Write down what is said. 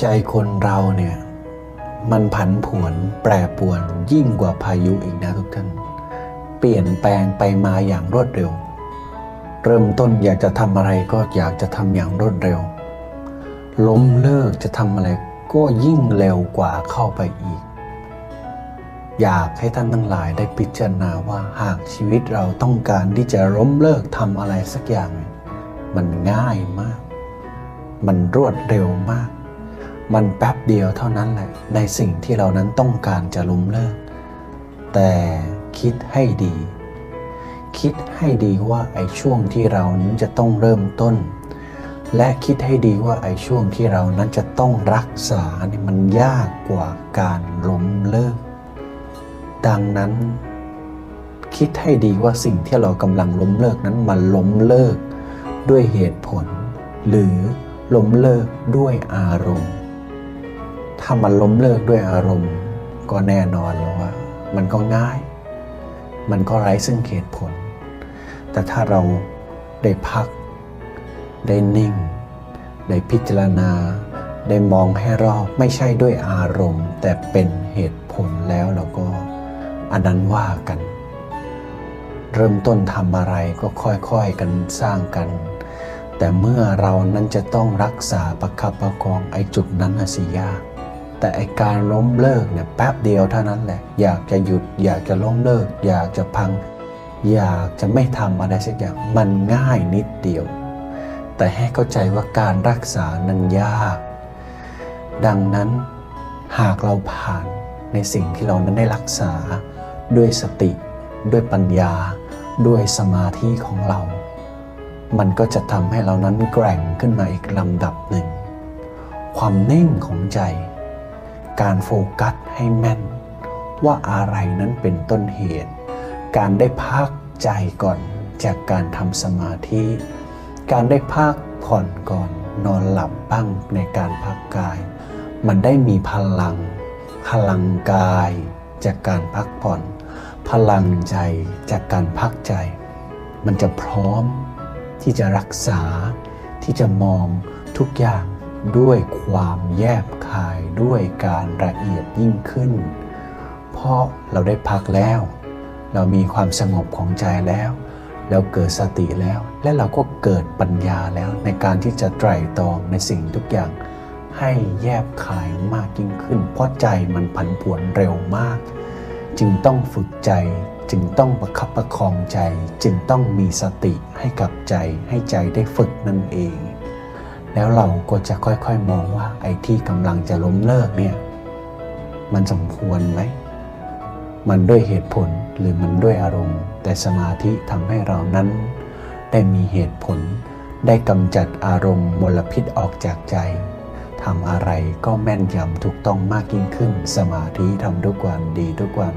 ใจคนเราเนี่ย มันผันผวนแปรปวนยิ่งกว่าพายุอีกนะทุกท่าน เปลี่ยนแปลงไปมาอย่างรวดเร็ว เริ่มต้นอยากจะทำอะไรก็อยากจะทำอย่างรวดเร็ว ล้มเลิกจะทำอะไรก็ยิ่งเร็วกว่าเข้าไปอีก อยากให้ท่านทั้งหลายได้พิจารณาว่าหากชีวิตเราต้องการที่จะล้มเลิกทำอะไรสักอย่าง มันง่ายมาก มันรวดเร็วมาก มันแป๊บเดียวเท่านั้นแหละในสิ่งที่เรานั้นต้องการจะล้มเลิก แต่คิดให้ดี คิดให้ดีว่าไอ้ช่วงที่เรานั้นจะต้องเริ่มต้น และคิดให้ดีว่าไอ้ช่วงที่เรานั้นจะต้องรักษาเนี่ยมันยากกว่าการล้มเลิก ดังนั้น คิดให้ดีว่าสิ่งที่เรากำลังล้มเลิกนั้นมันล้มเลิกด้วยเหตุผล หรือล้มเลิกด้วยอารมณ์ ถ้ามันล้มเลิกด้วยอารมณ์ ก็แน่นอนแล้วว่า มันก็ง่าย มันก็ไร้ซึ่งเหตุผล แต่ถ้าเราได้พัก ได้นิ่ง ได้พิจารณา ได้มองให้รอบไม่ใช่ด้วยอารมณ์ แต่เป็นเหตุผลแล้วเราก็อันนั้นว่ากัน เริ่มต้นทำอะไรก็ค่อยๆกันสร้างกันแต่เมื่อเรานั้นจะต้องรักษาประคับประคองไอ้จุดนั้นน่ะสิยาก แต่ไอการล้มเลิกเนี่ยแป๊บเดียวเท่านั้นแหละ อยากจะหยุด อยากจะล้มเลิก อยากจะพัง อยากจะไม่ทำอะไรสักอย่าง มันง่ายนิดเดียว แต่ให้เข้าใจว่าการรักษานั้นยาก ดังนั้นหากเราผ่านในสิ่งที่เรานั้นได้รักษา ด้วยสติ ด้วยปัญญา ด้วยสมาธิของเรา มันก็จะทำให้เรานั้นแกร่งขึ้นมาอีกลำดับหนึ่ง ความนิ่งของใจ การโฟกัสให้แม่น ว่าอะไรนั้นเป็นต้นเหตุ การได้พักใจก่อนจากการทำสมาธิ การได้พักผ่อนก่อนนอนหลับบ้างในการพักกาย มันได้มีพลัง พลังกายจากการพักผ่อน พลังใจจากการพักใจ มันจะพร้อมที่จะรักษาที่จะมองทุกอย่างด้วยความแยบ คายด้วยการละเอียดยิ่งขึ้น เพราะเราได้พักแล้ว เรามีความสงบของใจแล้ว เราเกิดสติแล้ว และเราก็เกิดปัญญาแล้วในการที่จะไตร่ตรองในสิ่งทุกอย่าง ให้แยบคายมากยิ่งขึ้น เพราะใจมันผันผวนเร็วมาก จึงต้องฝึกใจจึงต้องประคับประคองใจ จึงต้องมีสติให้กับใจให้ใจได้ฝึกนั่นเอง แล้วเราก็จะค่อยๆมองว่าไอ้ที่กำลังจะล้มเลิกเนี่ย มันสมควรไหม มันด้วยเหตุผลหรือมันด้วยอารมณ์ แต่สมาธิทำให้เรานั้น ได้มีเหตุผล ได้กำจัดอารมณ์มลพิษออกจากใจทำอะไรก็แม่นยำถูกต้องมากยิ่งขึ้น สมาธิทำทุกวันดีทุกวัน